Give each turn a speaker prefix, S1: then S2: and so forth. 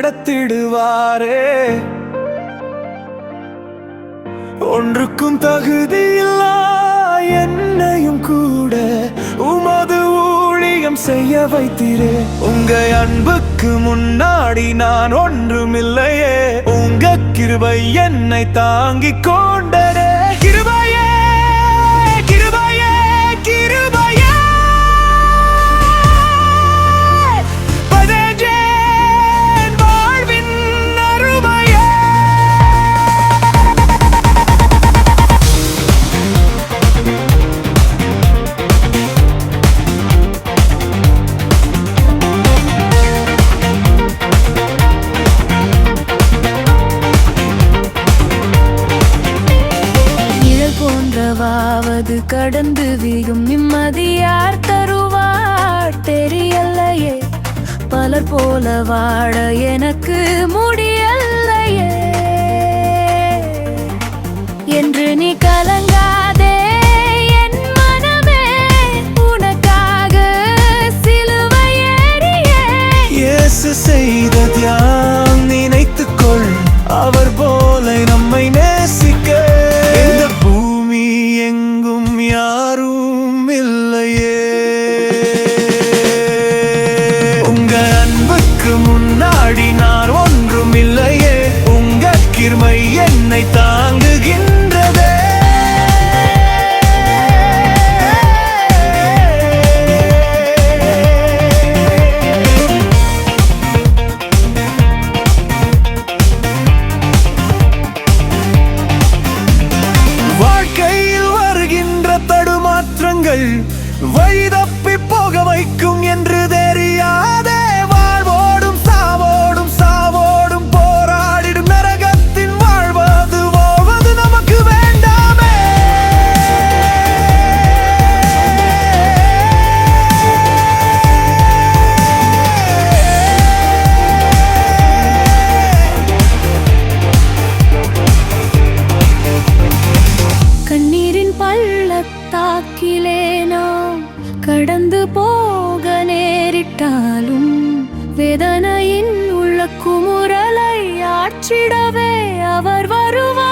S1: நடத்திடுவாரே. ஒன்றுக்கும் தகுதியில்லா என்னையும் கூட உமது ஊழியம் செய்ய வைத்தீரே. உங்க அன்புக்கு முன்னாடி நான் ஒன்றுமில்லையே. உங்க கிருபை என்னை தாங்கிக்
S2: கொண்டே அது கடந்து வீழும் நிம்மதி யார் தருவார்? தெரியலையே. பலர் போல வாழ எனக்கு முடியலையே. என்று நீ
S1: கல தடுமாற்றங்கள் வழிதப்பி போக வைக்கும் என்று தெரியாதே
S2: போக நேரிட்டாலும் வேதனையின் உள்ள குமுறலை ஆற்றிடவே அவர் வருவார்.